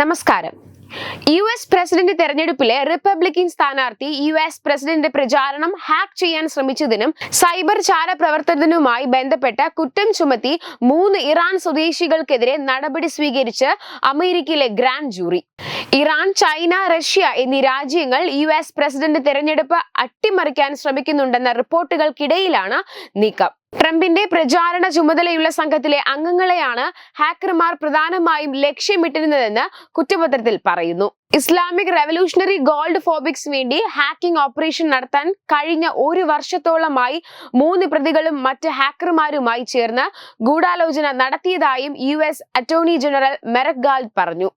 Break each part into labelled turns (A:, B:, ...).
A: നമസ്കാരം. U S president തെരഞ്ഞെടുപ്പിലെ Republican സ്ഥാനാർത്ഥി യു എസ് പ്രസിഡന്റ് പ്രചാരണം ഹാക്ക് ചെയ്യാൻ ശ്രമിച്ചതിനും സൈബർ ചാര പ്രവർത്തനത്തിനുമായി ബന്ധപ്പെട്ട കുറ്റം ചുമത്തി മൂന്ന് ഇറാൻ സ്വദേശികൾക്കെതിരെ നടപടി സ്വീകരിച്ച് അമേരിക്കയിലെ grand jury. Iran China Russia എന്നീ രാജ്യങ്ങൾ യു എസ് പ്രസിഡന്റ് തെരഞ്ഞെടുപ്പ് അട്ടിമറിക്കാൻ ശ്രമിക്കുന്നുണ്ടെന്ന റിപ്പോർട്ടുകൾക്കിടയിലാണ് നീക്കം. ട്രംപിന്റെ പ്രചാരണ ചുമതലയുള്ള സംഘത്തിലെ അംഗങ്ങളെയാണ് ഹാക്കർമാർ പ്രധാനമായും ലക്ഷ്യമിട്ടിരുന്നതെന്ന് കുറ്റപത്രത്തിൽ പറയുന്നു. ഇസ്ലാമിക് റെവല്യൂഷണറി ഗോൾഡ് ഫോബിക്സ് വേണ്ടി ഹാക്കിംഗ് ഓപ്പറേഷൻ നടത്താൻ കഴിഞ്ഞ ഒരു വർഷത്തോളമായി മൂന്ന് പ്രതികളും മറ്റ് ഹാക്കർമാരുമായി ചേർന്ന് ഗൂഢാലോചന നടത്തിയതായും U S attorney general Merrick Garland പറഞ്ഞു.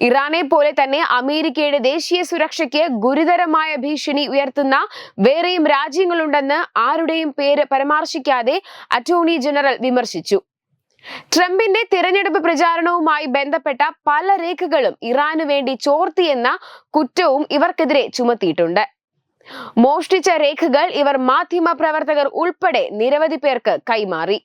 A: ഇറാനെ പോലെ തന്നെ അമേരിക്കയുടെ ദേശീയ സുരക്ഷയ്ക്ക് ഗുരുതരമായ ഭീഷണി ഉയർത്തുന്ന വേറെയും രാജ്യങ്ങളുണ്ടെന്ന് ആരുടെയും പേര് പരാമർശിക്കാതെ അറ്റോർണി ജനറൽ വിമർശിച്ചു. ട്രംപിന്റെ തിരഞ്ഞെടുപ്പ് പ്രചാരണവുമായി ബന്ധപ്പെട്ട പല രേഖകളും ഇറാനു വേണ്ടി ചോർത്തിയെന്ന കുറ്റവും ഇവർക്കെതിരെ ചുമത്തിയിട്ടുണ്ട്. മോഷ്ടിച്ച രേഖകൾ ഇവർ മാധ്യമ പ്രവർത്തകർ ഉൾപ്പെടെ നിരവധി പേർക്ക് കൈമാറി.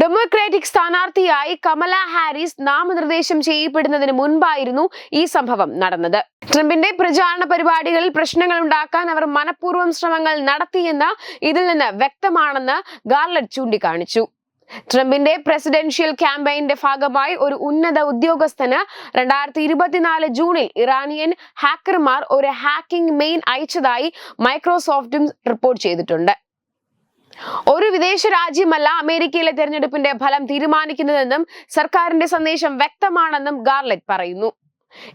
A: ഡെമോക്രാറ്റിക് സ്ഥാനാർത്ഥിയായി കമല ഹാരിസ് നാമനിർദ്ദേശം ചെയ്യപ്പെടുന്നതിന് മുൻപായിരുന്നു ഈ സംഭവം നടന്നത്. ട്രംപിന്റെ പ്രചാരണ പരിപാടികളിൽ പ്രശ്നങ്ങൾ ഉണ്ടാക്കാൻ അവർ മനഃപൂർവം ശ്രമങ്ങൾ നടത്തിയെന്ന് ഇതിൽ നിന്ന് വ്യക്തമാണെന്ന് ഗാർലറ്റ് ചൂണ്ടിക്കാണിച്ചു. ട്രംപിന്റെ പ്രസിഡൻഷ്യൽ ക്യാമ്പയിന്റെ ഭാഗമായി ഒരു ഉന്നത ഉദ്യോഗസ്ഥന് രണ്ടായിരത്തി ഇരുപത്തിനാല് ജൂണിൽ ഇറാനിയൻ ഹാക്കർമാർ ഒരു ഹാക്കിംഗ് മെയിൻ അയച്ചതായി മൈക്രോസോഫ്റ്റും റിപ്പോർട്ട് ചെയ്തിട്ടുണ്ട്. ഒരു വിദേശ രാജ്യമല്ല അമേരിക്കയിലെ തെരഞ്ഞെടുപ്പിന്റെ ഫലം തീരുമാനിക്കുന്നതെന്നും സർക്കാരിന്റെ സന്ദേശം വ്യക്തമാണെന്നും ഗാർലറ്റ് പറയുന്നു.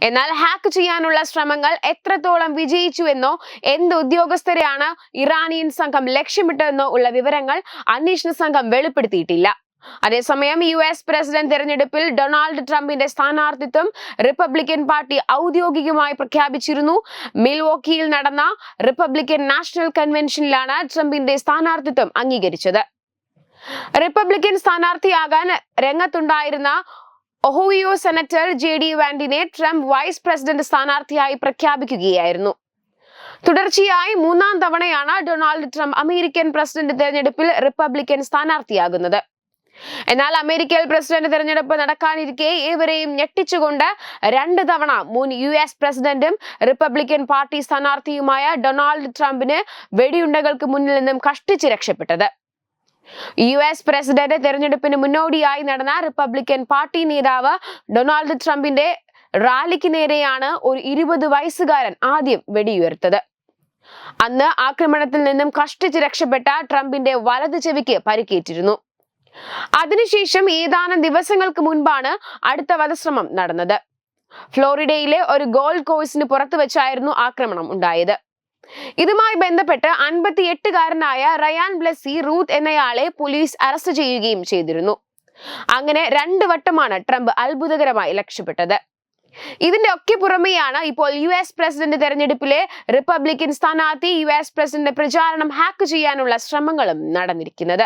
A: എന്നാൽ ഹാക്ക് ചെയ്യാനുള്ള ശ്രമങ്ങൾ എത്രത്തോളം വിജയിച്ചുവെന്നോ എന്ത് ഉദ്യോഗസ്ഥരെയാണ് ഇറാനിയൻ സംഘം ലക്ഷ്യമിട്ടതെന്നോ ഉള്ള വിവരങ്ങൾ അന്വേഷണ സംഘം വെളിപ്പെടുത്തിയിട്ടില്ല. അതേസമയം യു എസ് പ്രസിഡന്റ് തെരഞ്ഞെടുപ്പിൽ ഡൊണാൾഡ് ട്രംപിന്റെ സ്ഥാനാർത്ഥിത്വം റിപ്പബ്ലിക്കൻ പാർട്ടി ഔദ്യോഗികമായി പ്രഖ്യാപിച്ചിരുന്നു. മിൽവോക്കിയിൽ നടന്ന റിപ്പബ്ലിക്കൻ നാഷണൽ കൺവെൻഷനിലാണ് ട്രംപിന്റെ സ്ഥാനാർത്ഥിത്വം അംഗീകരിച്ചത്. റിപ്പബ്ലിക്കൻ സ്ഥാനാർത്ഥിയാകാൻ രംഗത്തുണ്ടായിരുന്ന ഒഹോയോ സെനറ്റർ ജെ ഡി വാൻഡിനെ ട്രംപ് വൈസ് പ്രസിഡന്റ് സ്ഥാനാർത്ഥിയായി പ്രഖ്യാപിക്കുകയായിരുന്നു. തുടർച്ചയായി മൂന്നാം തവണയാണ് ഡൊണാൾഡ് ട്രംപ് അമേരിക്കൻ പ്രസിഡന്റ് തെരഞ്ഞെടുപ്പിൽ റിപ്പബ്ലിക്കൻ സ്ഥാനാർത്ഥിയാകുന്നത്. എന്നാൽ അമേരിക്കയിൽ പ്രസിഡന്റ് തെരഞ്ഞെടുപ്പ് നടക്കാനിരിക്കെ ഇവരെയും ഞെട്ടിച്ചുകൊണ്ട് രണ്ട് തവണ മുൻ യു എസ് പ്രസിഡന്റും റിപ്പബ്ലിക്കൻ പാർട്ടി സ്ഥാനാർത്ഥിയുമായ ഡൊണാൾഡ് ട്രംപിന് വെടിയുണ്ടകൾക്ക് മുന്നിൽ നിന്നും കഷ്ടിച്ച് രക്ഷപ്പെട്ടത്. യു എസ് പ്രസിഡന്റ് തെരഞ്ഞെടുപ്പിന് മുന്നോടിയായി നടന്ന റിപ്പബ്ലിക്കൻ പാർട്ടി നേതാവ് ഡൊണാൾഡ് ട്രംപിന്റെ റാലിക്ക് നേരെയാണ് ഒരു ഇരുപത് വയസ്സുകാരൻ ആദ്യം വെടിയുയർത്തത്. അന്ന് ആക്രമണത്തിൽ നിന്നും കഷ്ടിച്ച് രക്ഷപ്പെട്ട ട്രംപിന്റെ വലത് ചെവിക്ക് പരിക്കേറ്റിരുന്നു. അതിനുശേഷം ഏതാനും ദിവസങ്ങൾക്ക് മുൻപാണ് അടുത്ത വധശ്രമം നടന്നത്. ഫ്ലോറിഡയിലെ ഒരു ഗോൾഡ് കോഴ്സിന് പുറത്തു വെച്ചായിരുന്നു ആക്രമണം ഉണ്ടായത്. ഇതുമായി ബന്ധപ്പെട്ട് അൻപത്തി എട്ടുകാരനായ റയാൻ ബ്ലസ്സി റൂത്ത് എന്നയാളെ പോലീസ് അറസ്റ്റ് ചെയ്യുകയും ചെയ്തിരുന്നു. അങ്ങനെ രണ്ടു വട്ടമാണ് ട്രംപ് അത്ഭുതകരമായി ലക്ഷ്യപ്പെട്ടത്. ഇതിന്റെ ഒക്കെ പുറമെയാണ് ഇപ്പോൾ യു എസ് പ്രസിഡന്റ് തെരഞ്ഞെടുപ്പിലെ റിപ്പബ്ലിക്കൻ സ്ഥാനാർത്ഥി യു എസ് പ്രസിഡന്റ് പ്രചാരണം ഹാക്ക് ചെയ്യാനുള്ള ശ്രമങ്ങളും നടന്നിരിക്കുന്നത്.